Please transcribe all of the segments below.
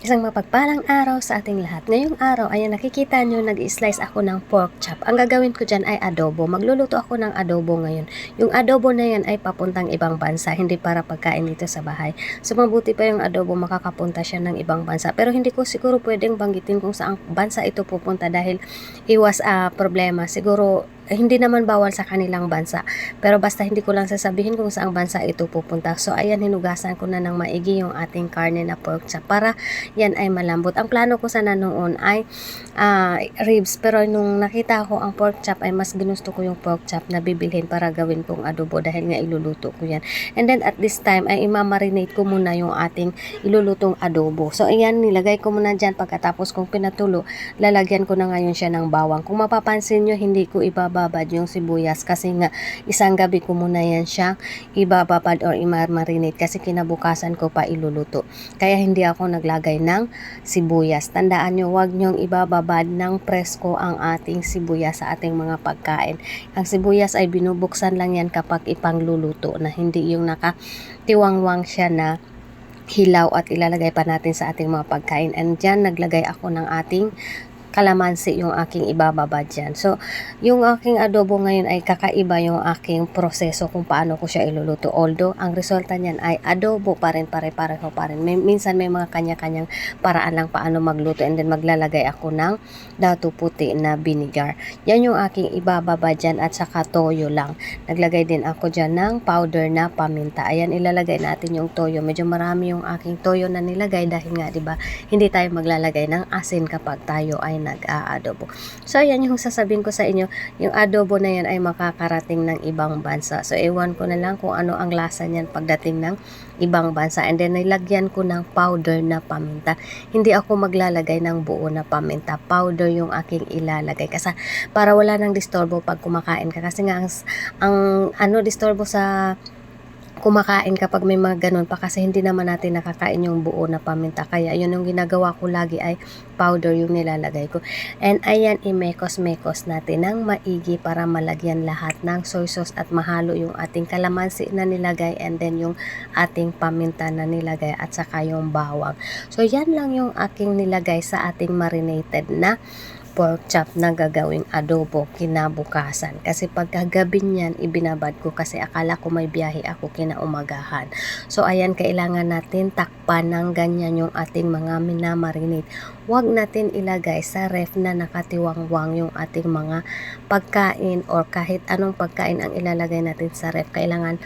Isang mapagpalang araw sa ating lahat. Ngayong araw, ayan nakikita nyo, nag-slice ako ng pork chop. Ang gagawin ko dyan ay adobo. Magluluto ako ng adobo ngayon. Yung adobo na yan ay papuntang ibang bansa, hindi para pagkain dito sa bahay. So mabuti pa yung adobo, makakapunta siya ng ibang bansa. Pero hindi ko siguro pwedeng banggitin kung saang bansa ito pupunta dahil iwas ah, problema. Siguro hindi naman bawal sa kanilang bansa. Pero basta hindi ko lang sasabihin kung saang bansa ito pupunta. So ayan, hinugasan ko na ng maigi yung ating karne na pork chop para yan ay malambot. Ang plano ko sana noon ay ah, ribs. Pero nung nakita ko ang pork chop ay mas ginusto ko yung pork chop na bibilhin para gawin kong adobo dahil nga iluluto ko yan. And then at this time ay imamarinate ko muna yung ating ilulutong adobo. So ayan, nilagay ko muna dyan pagkatapos kong pinatulo, lalagyan ko na ngayon siya ng bawang. Kung mapapansin nyo, hindi ko ibababad yung sibuyas kasi nga isang gabi ko muna yan siya ibababad or imarmarinate kasi kinabukasan ko pa iluluto. Kaya hindi ako naglagay ng sibuyas. Tandaan nyo, huwag nyong ibababad ng presko ang ating sibuyas sa ating mga pagkain. Ang sibuyas ay binubuksan lang yan kapag ipangluluto na hindi yung nakatiwangwang siya na hilaw at ilalagay pa natin sa ating mga pagkain. And dyan, naglagay ako ng ating kalamansi yung aking ibababa dyan. So, yung aking adobo ngayon ay kakaiba yung aking proseso kung paano ko siya iluluto. Although, ang resulta niyan ay adobo pa rin, pare-pareho pa rin. May, minsan may mga kanya-kanyang paraan lang paano magluto and then maglalagay ako ng dato puti na vinegar. Yan yung aking ibababa dyan at saka toyo lang. Naglagay din ako dyan ng powder na paminta. Ayan, ilalagay natin yung toyo. Medyo marami yung aking toyo na nilagay dahil nga, di ba, hindi tayo maglalagay ng asin kapag tayo ay nag-aadobo. So, ayan yung sasabihin ko sa inyo, yung adobo na yan ay makakarating ng ibang bansa. So, ewan ko na lang kung ano ang lasa niyan pagdating ng ibang bansa. And then, nilagyan ko ng powder na paminta. Hindi ako maglalagay ng buo na paminta. Powder yung aking ilalagay. Kasi para wala nang disturbo pag kumakain ka. Kasi nga, ang, ang ano disturbo sa kumakain kapag may mga ganun pa kasi hindi naman natin nakakain yung buo na paminta. Kaya yun yung ginagawa ko lagi ay powder yung nilalagay ko. And ayan, imekos-mekos natin ng maigi para malagyan lahat ng soy sauce at mahalo yung ating kalamansi na nilagay and then yung ating paminta na nilagay at saka yung bawang. So yan lang yung aking nilagay sa ating marinated na pork chop na gagawing adobo kinabukasan. Kasi pagkagabi niyan, ibinabad ko kasi akala ko may biyahe ako kinaumagahan. So ayan, kailangan natin takpan ng ganyan yung ating mga minamarinate. Huwag natin ilagay sa ref na nakatiwangwang yung ating mga pagkain or kahit anong pagkain ang ilalagay natin sa ref. Kailangan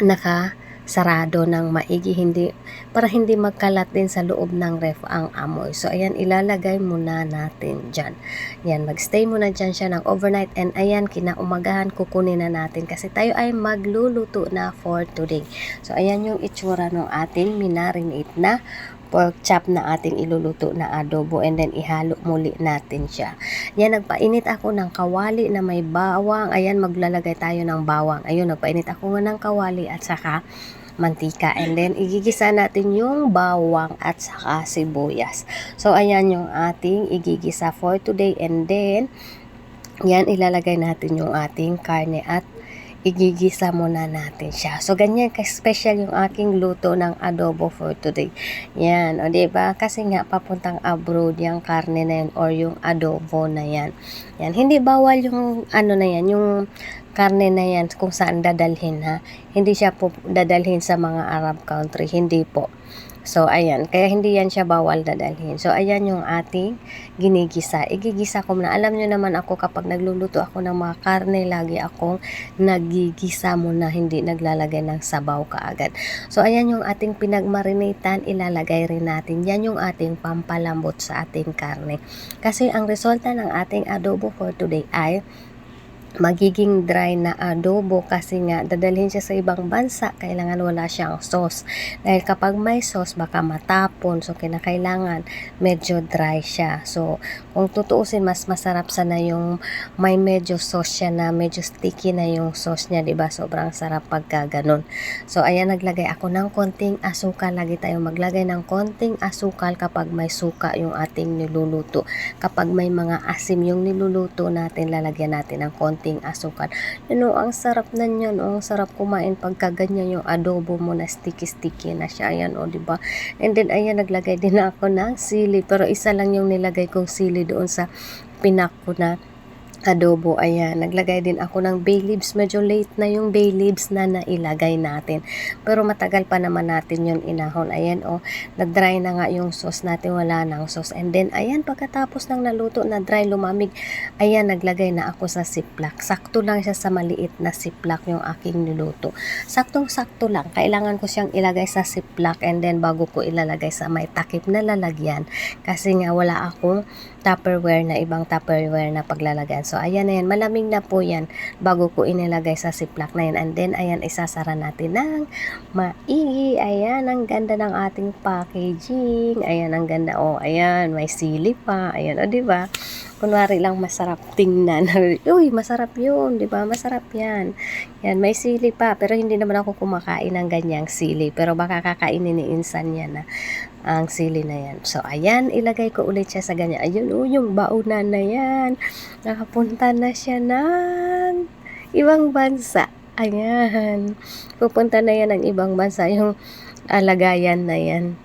naka sarado ng maigi hindi para hindi magkalat din sa loob ng ref ang amoy. So ayan ilalagay muna natin diyan. Yan magstay muna diyan siya ng overnight and ayan kinaumagahan kukunin na natin kasi tayo ay magluluto na for today. So ayan yung itsura ng ating minarinate na pork chop na ating iluluto na adobo and then ihalo muli natin siya. Yan, nagpainit ako ng kawali na may bawang. Ayan, maglalagay tayo ng bawang. Ayun, nagpainit ako ng kawali at saka mantika. And then, igigisa natin yung bawang at saka sibuyas. So, ayan yung ating igigisa for today. And then, yan, ilalagay natin yung ating karne at igigisa muna natin siya. So, ganyan ka-special yung aking luto ng adobo for today. Yan, o diba? Kasi nga, papuntang abroad yung karne na yan or yung adobo na yan. Yan, hindi bawal yung ano na yan, yung karne na yan kung saan dadalhin ha. Hindi siya po dadalhin sa mga Arab country, hindi po. So, ayan. Kaya hindi yan siya bawal dadalhin. So, ayan yung ating ginigisa. Igigisa ko muna. Alam nyo naman ako kapag nagluluto ako ng mga karne, lagi akong nagigisa muna, hindi naglalagay ng sabaw kaagad. So, ayan yung ating pinagmarinatan, ilalagay rin natin. Yan yung ating pampalambot sa ating karne. Kasi ang resulta ng ating adobo for today ay magiging dry na adobo kasi nga dadalhin siya sa ibang bansa kailangan wala siyang sauce. Dahil kapag may sauce baka matapon. So kinakailangan medyo dry siya. So kung tutuusin mas masarap sana yung may medyo sauce siya na medyo sticky na yung sauce niya ba? Sobrang sarap pagka ganun. So ayan naglagay ako ng konting asukal. Lagi tayong maglagay ng konting asukal kapag may suka yung ating niluluto. Kapag may mga asim yung niluluto natin lalagyan natin ng konting konting asukal. Yun o, ang sarap na niyan o, ang sarap kumain pagka ganyan yung adobo mo na sticky-sticky na siya. Ayan o, di ba? And then, ayan, naglagay din ako ng sili. Pero isa lang yung nilagay kong sili doon sa pinak ko na adobo. Ayan, naglagay din ako ng bay leaves. Medyo late na yung bay leaves na nailagay natin. Pero matagal pa naman natin yun inahon. Ayan, o, nag-dry na nga yung sauce natin. Wala nang sauce. And then, ayan, pagkatapos ng naluto na dry, lumamig, ayan, naglagay na ako sa siplak. Sakto lang siya sa maliit na siplak yung aking niluto. Saktong-sakto lang. Kailangan ko siyang ilagay sa siplak and then bago ko ilalagay sa may takip na lalagyan. Kasi nga wala akong Tupperware na ibang Tupperware na paglalagyan. So, ayan na yan. Malamig na po yan bago ko inilagay sa siplak na yan. And then, ayan, isasara natin ng maigi. Ayan, ang ganda ng ating packaging. Ayan, ang ganda. Oh, ayan, may sili pa. Ayan, o, oh, di ba? Kunwari lang masarap tingnan. Uy, masarap yun, di ba? Masarap yan. Yan, may sili pa. Pero hindi naman ako kumakain ng ganyang sili. Pero baka kakainin ni Insan yan na ang sili na yan. So, ayan, ilagay ko ulit siya sa ganyan. Ayun, oh, yung baunan na yan. Nakapunta na siya ng ibang bansa. Ayan. Pupunta na yan ng ibang bansa. Yung alagayan na yan.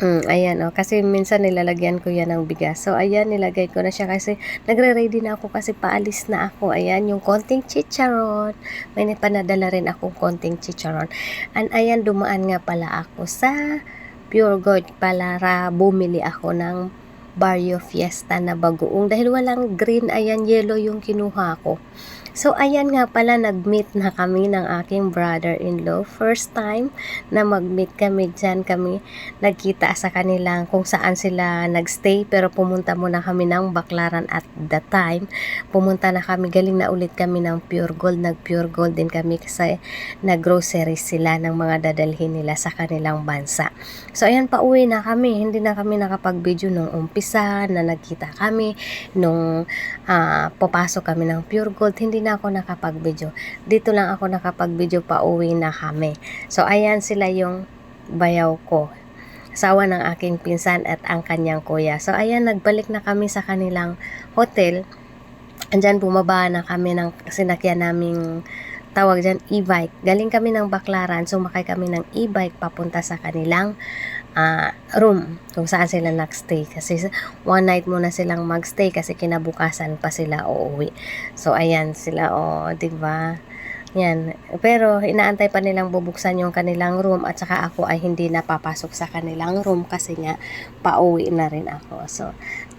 Mm, ayan, oh, kasi minsan nilalagyan ko yan ng bigas. So, ayan, nilagay ko na siya kasi nagre-ready na ako kasi paalis na ako. Ayan, yung konting chicharon. May panadala rin akong konting chicharon. And ayan, dumaan nga pala ako sa Pure Gold para bumili ako ng Barrio Fiesta na bagoong. Dahil walang green, ayan, yellow yung kinuha ko. So, ayan nga pala, nag-meet na kami ng aking brother-in-law. First time na mag-meet kami dyan kami. Nagkita sa kanilang kung saan sila nagstay. Pero pumunta muna kami ng Baklaran at the time. Pumunta na kami, galing na ulit kami ng Pure Gold. Nag-Pure Gold din kami kasi nag-grocery sila ng mga dadalhin nila sa kanilang bansa. So, ayan, pauwi na kami. Hindi na kami nakapag-video nung umpisa na nagkita kami. Nung uh, papasok kami ng Pure Gold, hindi na ako nakapag-video. Dito lang ako nakapag-video pa uwi na kami. So, ayan sila yung bayaw ko. Asawa ng aking pinsan at ang kanyang kuya. So, ayan, nagbalik na kami sa kanilang hotel. Andyan, bumaba na kami ng sinakyan naming tawag dyan, e-bike. Galing kami ng Baklaran, sumakay kami ng e-bike papunta sa kanilang uh, room kung saan sila nagstay. Kasi one night muna silang magstay kasi kinabukasan pa sila uuwi. So, ayan sila, oh, diba? Yan. Pero, inaantay pa nilang bubuksan yung kanilang room at saka ako ay hindi napapasok sa kanilang room kasi nga pauwi na rin ako. So,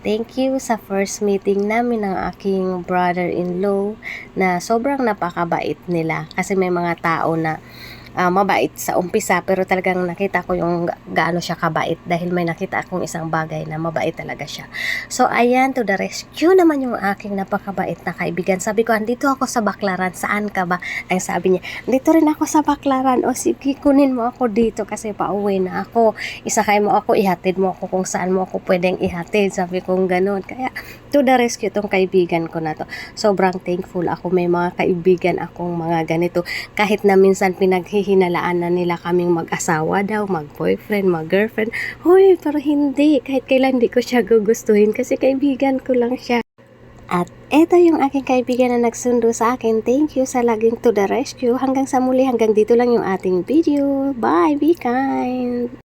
thank you sa first meeting namin ng aking brother-in-law na sobrang napakabait nila kasi may mga tao na uh, mabait sa umpisa pero talagang nakita ko yung gaano siya kabait dahil may nakita akong isang bagay na mabait talaga siya. So ayan to the rescue naman yung aking napakabait na kaibigan. Sabi ko, andito ako sa Baklaran. Saan ka ba? Ay sabi niya, dito rin ako sa Baklaran. O sige, kunin mo ako dito kasi pauwi na ako. Isakay mo ako, ihatid mo ako kung saan mo ako pwedeng ihatid. Sabi ko ganun. Kaya to the rescue tong kaibigan ko na to. Sobrang thankful ako. May mga kaibigan akong mga ganito. Kahit na minsan pinaghi hinalaan na nila kaming mag-asawa daw, mag-boyfriend, mag-girlfriend. Hoy, pero hindi. Kahit kailan hindi ko siya gugustuhin kasi kaibigan ko lang siya. At eto yung aking kaibigan na nagsundo sa akin. Thank you sa laging to the rescue. Hanggang sa muli, hanggang dito lang yung ating video. Bye, be kind!